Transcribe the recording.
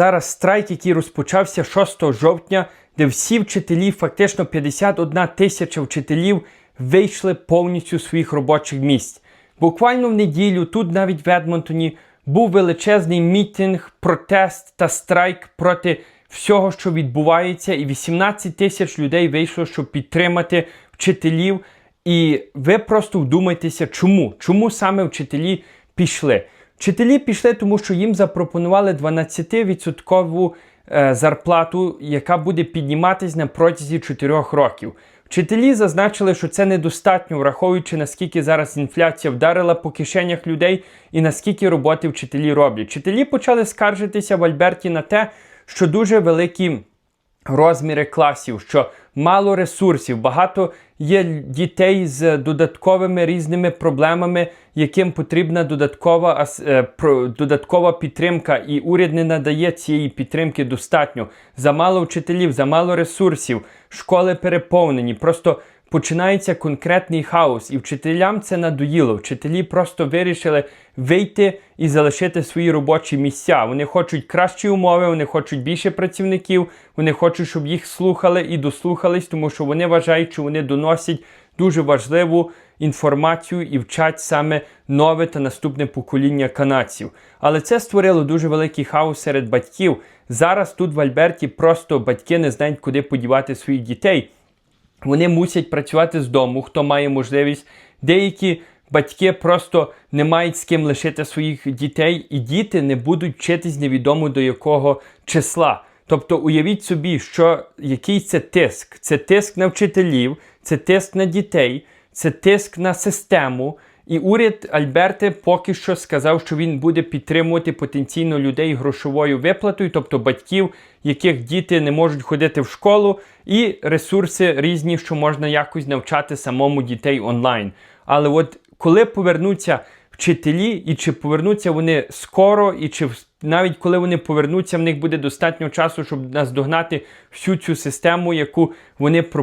Зараз страйк, який розпочався 6 жовтня, де всі вчителі, фактично 51 тисяча вчителів, вийшли повністю з своїх робочих місць. Буквально в неділю, тут навіть в Едмонтоні, був величезний мітинг, протест та страйк проти всього, що відбувається, і 18 тисяч людей вийшло, щоб підтримати вчителів. І ви просто вдумайтеся, чому? Чому саме вчителі пішли? Вчителі пішли, тому що їм запропонували 12% е, зарплату, яка буде підніматись на протязі 4 років. Вчителі зазначили, що це недостатньо, враховуючи наскільки зараз інфляція вдарила по кишенях людей і наскільки роботи вчителі роблять. Вчителі почали скаржитися в Альберті на те, що дуже великі розміри класів, що мало ресурсів, багато є дітей з додатковими різними проблемами, яким потрібна додаткова, е, додаткова підтримка, і уряд не надає цієї підтримки достатньо. Замало вчителів, замало ресурсів, школи переповнені. Просто починається конкретний хаос, і вчителям це надоїло. Вчителі просто вирішили вийти і залишити свої робочі місця. Вони хочуть кращі умови, вони хочуть більше працівників, вони хочуть, щоб їх слухали і дослухались, тому що вони вважають, що вони доносять дуже важливу інформацію і вчать саме нове та наступне покоління канадців. Але це створило дуже великий хаос серед батьків. Зараз тут в Альберті просто батьки не знають, куди подівати своїх дітей. Вони мусять працювати з дому, хто має можливість. Деякі батьки просто не мають з ким лишити своїх дітей, і діти не будуть вчитись невідомо до якого числа. Тобто уявіть собі, що який це тиск. Це тиск на вчителів, це тиск на дітей, це тиск на систему. І уряд Альберти поки що сказав, що він буде підтримувати потенційно людей грошовою виплатою, тобто батьків, яких діти не можуть ходити в школу, і ресурси різні, що можна якось навчати самому дітей онлайн. Але от коли повернуться вчителі, і чи повернуться вони скоро, і чи навіть коли вони повернуться, в них буде достатньо часу, щоб наздогнати всю цю систему, яку вони пропонують.